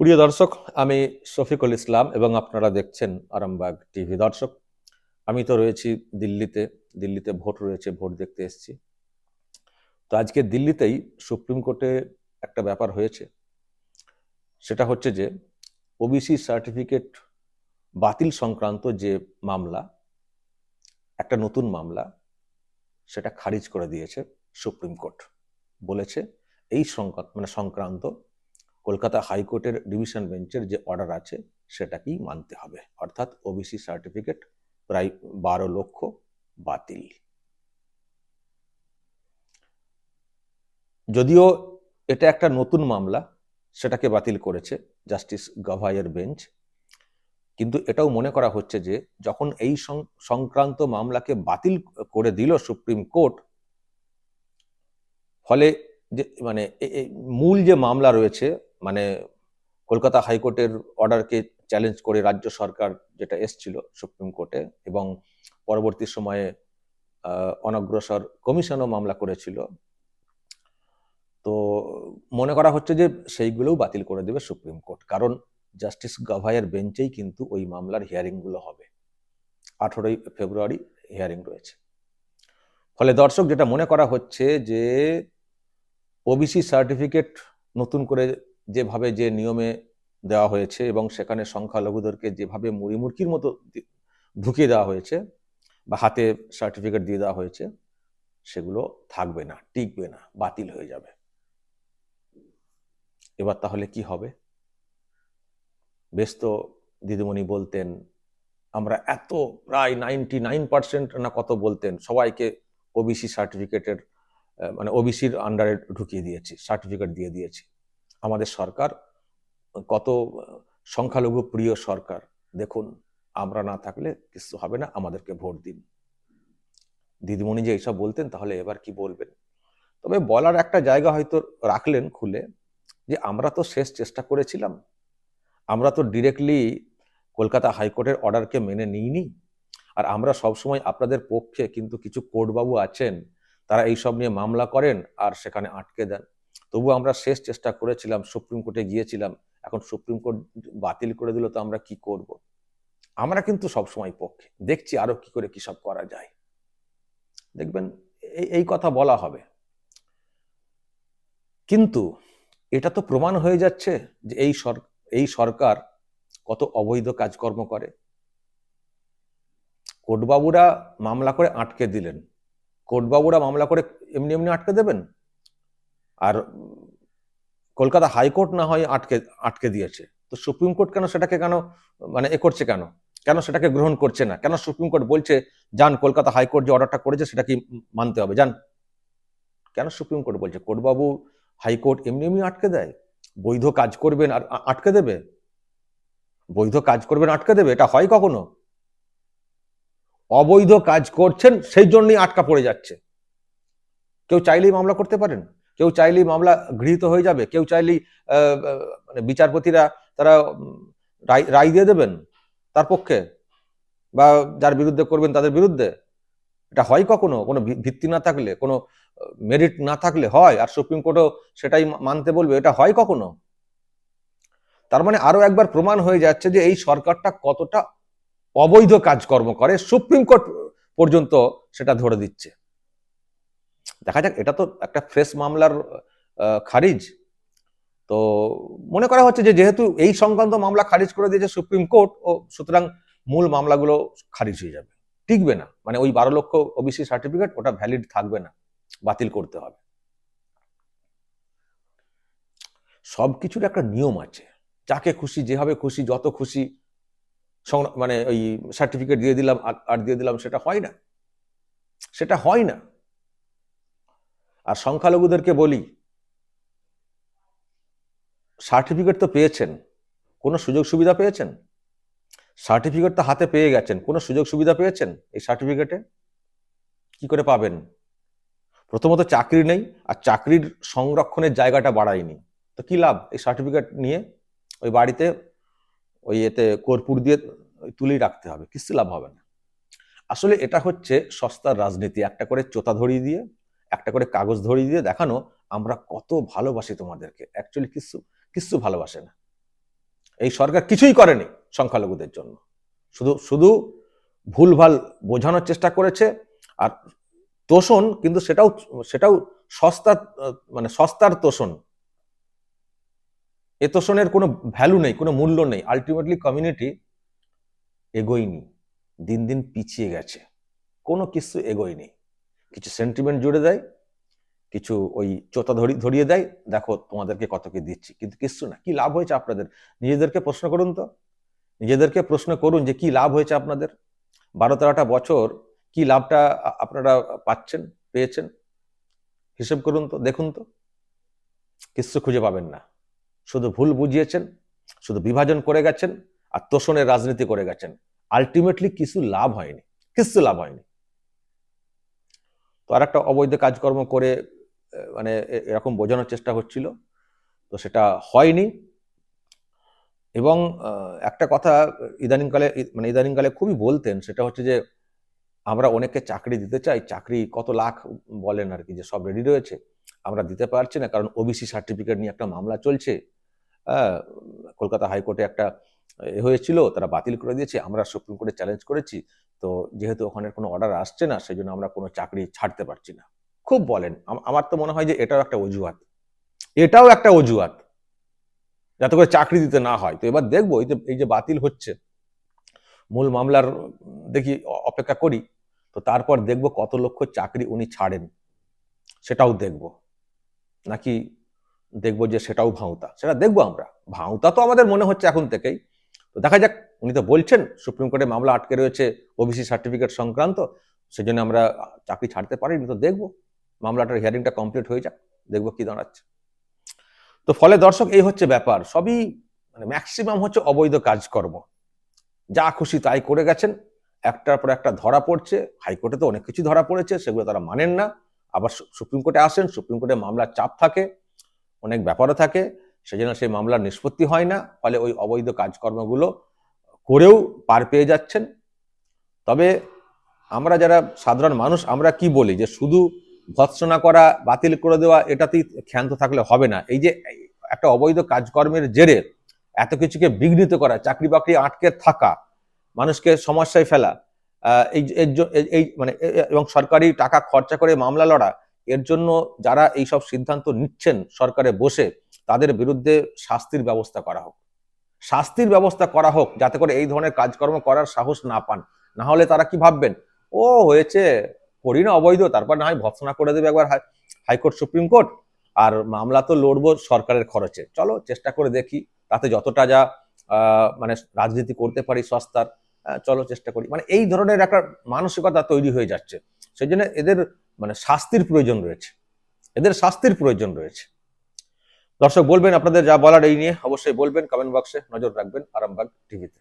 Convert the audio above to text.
প্রিয় দর্শক, আমি শফিকুল ইসলাম এবং আপনারা দেখছেন আরামবাগ টিভি। দর্শক, আমি তো রয়েছি দিল্লিতে দিল্লিতে ভোট রয়েছে, ভোট দেখতে এসেছি। তো আজকে দিল্লিতেই সুপ্রিম কোর্টে একটা ব্যাপার হয়েছে। সেটা হচ্ছে যে, ওবিসি সার্টিফিকেট বাতিল সংক্রান্ত যে মামলা, একটা নতুন মামলা, সেটা খারিজ করে দিয়েছে সুপ্রিম কোর্ট। বলেছে এই সংক্রান্ত মানে সংক্রান্ত কলকাতা হাইকোর্টের ডিভিশন বেঞ্চের যে অর্ডার আছে, সেটাকেই মানতে হবে। অর্থাৎ ওবিসি সার্টিফিকেট প্রায় বারো লক্ষ বাতিল। যদিও এটা একটা নতুন মামলা, সেটাকে বাতিল করেছে জাস্টিস গভাইয়ের বেঞ্চ কিন্তু এটাও মনে করা হচ্ছে যে, যখন এই সংক্রান্ত মামলাকে বাতিল করে দিল সুপ্রিম কোর্ট ফলে যে মানে মূল যে মামলা রয়েছে মানে কলকাতা হাইকোর্টের অর্ডারকে চ্যালেঞ্জ করে রাজ্য সরকার যেটা এসছিল সুপ্রিম কোর্টে এবং পরবর্তী সময়ে অনগ্রসর কমিশনও মামলা করেছিল। তো মনে করা হচ্ছে যে সেইগুলোও বাতিল করে দেবে সুপ্রিম কোর্ট। কারণ জাস্টিস গাভাইয়ের বেঞ্চেই কিন্তু ওই মামলার হিয়ারিংগুলো হবে। আঠেরোই ফেব্রুয়ারি হিয়ারিং রয়েছে। ফলে দর্শক, যেটা মনে করা হচ্ছে যে ওবিসি সার্টিফিকেট নতুন করে যেভাবে যে নিয়মে দেওয়া হয়েছে এবং সেখানে সংখ্যালঘুদেরকে যেভাবে মুড়িমুড়কির মতো ঢুকিয়ে দেওয়া হয়েছে বা হাতে সার্টিফিকেট দিয়ে দেওয়া হয়েছে, সেগুলো থাকবে না, টিকবে না, বাতিল হয়ে যাবে। এবার তাহলে কি হবে? বেশ তো দিদিমণি বলতেন, আমরা এত প্রায় নাইনটি নাইন পার্সেন্ট না কত বলতেন, সবাইকে ওবিসি সার্টিফিকেটের মানে ওবিসির আন্ডারে ঢুকিয়ে দিয়েছি সার্টিফিকেট দিয়ে দিয়েছি। আমাদের সরকার, কত সংখ্যালঘু প্রিয় সরকার, দেখুন, আমরা না থাকলে কিছু হবে না, আমাদেরকে ভোট দিন। দিদিমণি যে এইসব বলতেন, তাহলে এবার কি বলবেন? তবে বলার একটা জায়গা হয়তো রাখলেন খুলে, যে আমরা তো শেষ চেষ্টা করেছিলাম। আমরা তো ডিরেক্টলি কলকাতা হাইকোর্টের অর্ডারকে মেনে নিইনি। আর আমরা সবসময় আপনাদের পক্ষে কিন্তু কিছু কোর্টবাবু আছেন, তারা এইসব নিয়ে মামলা করেন আর সেখানে আটকে দেন। তবু আমরা শেষ চেষ্টা করেছিলাম, সুপ্রিম কোর্টে গিয়েছিলাম। এখন সুপ্রিম কোর্ট বাতিল করে দিল তো আমরা কি করব? আমরা কিন্তু সবসময় পক্ষে। দেখছি আরও কি করে কি সব করা যায়। দেখবেন এই কথা বলা হবে। কিন্তু এটা তো প্রমাণ হয়ে যাচ্ছে যে এই এই সরকার কত অবৈধ কাজকর্ম করে। কোর্টবাবুরা মামলা করে আটকে দিলেন। কোর্টবাবুরা মামলা করে এমনি এমনি আটকে দেবেন? আর কলকাতা হাইকোর্ট না হয় আটকে আটকে দিয়েছে। তো সুপ্রিম কোর্ট কেন সেটাকে কেন মানে এ করছে কেন? কেন সেটাকে গ্রহণ করছে না? কেন সুপ্রিম কোর্ট বলছে, যান, কলকাতা হাইকোর্ট যে অর্ডারটা করেছে সেটা কি মানতে হবে? যান। কেন সুপ্রিম কোর্ট বলছে কোর্টবাবু হাইকোর্ট এমনি এমনি আটকে দেয়। বৈধ কাজ করবেন আর আটকে দেবে। বৈধ কাজ করবেন, আটকে দেবে। এটা হয় কখনো? অবৈধ কাজ করছেন সেই জন্যই আটকা পড়ে যাচ্ছে। কেউ চাইলেই মামলা করতে পারেন। কেউ চাইলেই মামলা গৃহীত হয়ে যাবে, কেউ চাইলেই মানে বিচারপতিরা তারা রায় দিয়ে দেবেন তার পক্ষে বা যার বিরুদ্ধে করবেন তাদের বিরুদ্ধে। এটা হয় কখনো? কোনো ভিত্তি না থাকলে, কোনো মেরিট না থাকলে হয়? আর সুপ্রিম কোর্টও সেটাই মানতে বলবে, এটা হয় কখনো? তার মানে আরও একবার প্রমাণ হয়ে যাচ্ছে যে এই সরকারটা কতটা অবৈধ কাজকর্ম করে, সুপ্রিম কোর্ট পর্যন্ত সেটা ধরে দিচ্ছে। দেখা যাক, এটা তো একটা ফ্রেশ মামলার খারিজ। তো মনে করা হচ্ছে যে যেহেতু এই সংক্রান্ত মামলা খারিজ করে দিয়েছে সুপ্রিম কোর্ট, ও সুতরাং মূল মামলাগুলো খারিজ হয়ে যাবে। টিকবে না। মানে ওই বারো লক্ষ ওবিসি সার্টিফিকেট, ওটা ভ্যালিড থাকবে না। বাতিল করতে হবে। সব কিছুর একটা নিয়ম আছে। যাকে খুশি, যেভাবে খুশি, যত খুশি মানে ওই সার্টিফিকেট দিয়ে দিলাম আর দিয়ে দিলাম, সেটা হয় না। সেটা হয় না। আর সংখ্যালঘুদেরকে বলি সার্টিফিকেট তো পেয়েছেন। কোনো সুযোগ সুবিধা পেয়েছেন? সার্টিফিকেট তো হাতে পেয়ে গেছেন। কোনো সুযোগ সুবিধা পেয়েছেন এই সার্টিফিকেটে কি করে পাবেন? প্রথমত চাকরি নেই, আর চাকরির সংরক্ষণের জায়গাটা বাড়ায়নি। তো কি লাভ এই সার্টিফিকেট নিয়ে? ওই বাড়িতে, ওই এতে কর্পূর দিয়ে তুলেই রাখতে হবে কিছু লাভ হবে না। আসলে এটা হচ্ছে সস্তার রাজনীতি, একটা করে চোতা ধরিয়ে দিয়ে একটা করে কাগজ ধরিয়ে দিয়ে দেখানো, আমরা কত ভালোবাসি তোমাদেরকে। অ্যাকচুয়ালি কিছু কিছু ভালোবাসে না। এই সরকার কিছুই করেনি সংখ্যালঘুদের জন্য। শুধু শুধু ভুলভাল বোঝানোর চেষ্টা করেছে, আর তোষণ কিন্তু সেটাও সেটাও সস্তা মানে সস্তার তোষণ। এ তোষণের কোনো ভ্যালু নেই, কোনো মূল্য নেই। আলটিমেটলি কমিউনিটি এগোয়নি। দিন দিন পিছিয়ে গেছে। কোনো কিছু এগোয়নি। কিছু সেন্টিমেন্ট জুড়ে দেয়, কিছু ওই চোতা ধরি, ধরিয়ে দেয়, দেখো তোমাদেরকে কত কি দিচ্ছি। কিন্তু কিচ্ছু না, কি লাভ হয়েছে আপনাদের? নিজেদেরকে প্রশ্ন করুন তো। নিজেদেরকে প্রশ্ন করুন যে কি লাভ হয়েছে আপনাদের? বারো তেরোটা বছর কি লাভটা আপনারা পাচ্ছেন, পেয়েছেন? হিসেব করুন তো, দেখুন তো। কিচ্ছু খুঁজে পাবেন না। শুধু ভুল বুঝিয়েছেন, শুধু বিভাজন করে গেছেন, আর তোষণের রাজনীতি করে গেছেন। আলটিমেটলি কিছু লাভ হয়নি, কিছু লাভ হয়নি। তো আর একটা অবৈধ কাজকর্ম করে মানে এরকম বোঝানোর চেষ্টা হচ্ছিল। তো সেটা হয়নি। এবং একটা কথা ইদানিংকালে মানে ইদানিংকালে খুবই বলতেন সেটা হচ্ছে যে আমরা অনেককে চাকরি দিতে চাই চাকরি কত লাখ বলেন আর কি যে সব রেডি রয়েছে আমরা দিতে পারছি না কারণ ওবিসি সার্টিফিকেট নিয়ে একটা মামলা চলছে। আহ, কলকাতা হাইকোর্টে একটা হয়েছিল, তারা বাতিল করে দিয়েছে, আমরা সুপ্রিম কোর্টে চ্যালেঞ্জ করেছি। তো যেহেতু ওখানে কোনো অর্ডার আসছে না সেই জন্য আমরা কোনো চাকরি ছাড়তে পারছি না। খুব বলেন আমার তো মনে হয় যে এটাও একটা অজুহাত। এটাও একটা অজুহাত। যাতে করে চাকরি দিতে না হয়। তো এবার দেখব, এই যে এই যে বাতিল হচ্ছে, মূল মামলার, দেখি অপেক্ষা করি। তো তারপর দেখব কত লক্ষ চাকরি উনি ছাড়েন। সেটাও দেখব। নাকি দেখব যে সেটাও ভাঁওতা। সেটা দেখব আমরা। ভাঁওতা তো আমাদের মনে হচ্ছে এখন থেকেই। তো দেখা যাক, উনি তো বলছেন, সুপ্রিম কোর্টে মামলা আটকে রয়েছে, ওবিসি সার্টিফিকেট সংক্রান্ত, সেজন্য আমরা চাকরি ছাড়তে পারিনি, তো দেখব। মামলাটার হিয়ারিংটা কমপ্লিট হয়ে যাক, দেখব কি দাঁড়াচ্ছে। তো ফলে দর্শক, এই হচ্ছে ব্যাপার, সবই মানে ম্যাক্সিমাম হচ্ছে অবৈধ কাজকর্ম। যা খুশি তাই করে গেছেন, একটার পর একটা ধরা পড়ছে, হাইকোর্টে তো অনেক কিছু ধরা পড়েছে, সেগুলো তারা মানেন না। আবার সুপ্রিম কোর্টে আসেন, সুপ্রিম কোর্টে মামলার চাপ থাকে, অনেক ব্যাপারও থাকে সেজন্য সেই মামলার নিষ্পত্তি হয় না, ফলে ওই অবৈধ কাজকর্মগুলো করেও পার পেয়ে যাচ্ছেন। তবে আমরা যারা সাধারণ মানুষ, আমরা কি বলি যে শুধু ভৎসনা করা, বাতিল করে দেওয়া, এটাতেই ক্ষান্ত থাকলে হবে না। এই যে একটা অবৈধ কাজকর্মের জেরে এত কিছুকে বিঘ্নিত করা, চাকরি বাকরি আটকে থাকা, মানুষকে সমস্যায় ফেলা এই এই- মানে এবং সরকারি টাকা খরচা করে মামলা লড়া, এর জন্য যারা এই সব সিদ্ধান্ত নিচ্ছেন সরকারে বসে তাদের বিরুদ্ধে শাস্তির ব্যবস্থা করা হোক। শাস্তির ব্যবস্থা করা হোক, যাতে করে এই ধরনের কাজকর্ম করার সাহস না পান। না হলে তারা কি ভাববেন? ও, হয়েছে। করি না অবৈধ, তারপর না হয় ভৎসনা করে দেবে একবার high- high court, supreme court. আর মামলা তো লড়বো সরকারের খরচে। চলো, চেষ্টা করে দেখি। তাতে যতটা যা মানে রাজনীতি করতে পারি সস্তার চলো চেষ্টা করি। মানে এই ধরনের একটা মানসিকতা তৈরি হয়ে যাচ্ছে। সেই জন্য এদের মানে শাস্তির প্রয়োজন রয়েছে। এদের শাস্তির প্রয়োজন রয়েছে। দর্শক, বলবেন আপনাদের যা বলার এই নিয়ে, অবশ্যই বলবেন কমেন্ট বক্সে নজর রাখবেন আরামবাগ টিভিতে